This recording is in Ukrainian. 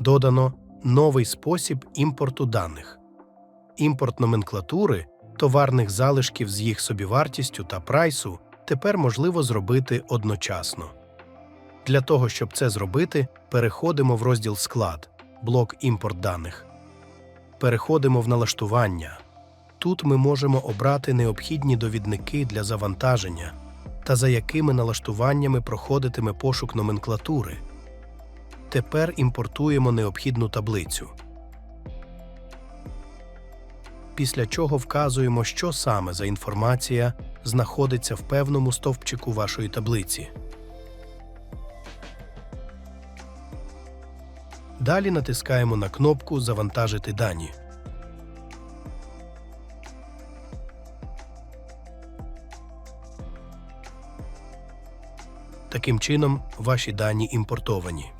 додано новий спосіб імпорту даних. Імпорт номенклатури товарних залишків з їх собівартістю та прайсу тепер можливо зробити одночасно. Для того, щоб це зробити, переходимо в розділ Склад, блок імпорт даних. Переходимо в налаштування. Тут ми можемо обрати необхідні довідники для завантаження та за якими налаштуваннями проходитиме пошук номенклатури. Тепер імпортуємо необхідну таблицю. Після чого вказуємо, що саме за інформація знаходиться в певному стовпчику вашої таблиці. Далі натискаємо на кнопку Завантажити дані. Таким чином, ваші дані імпортовані.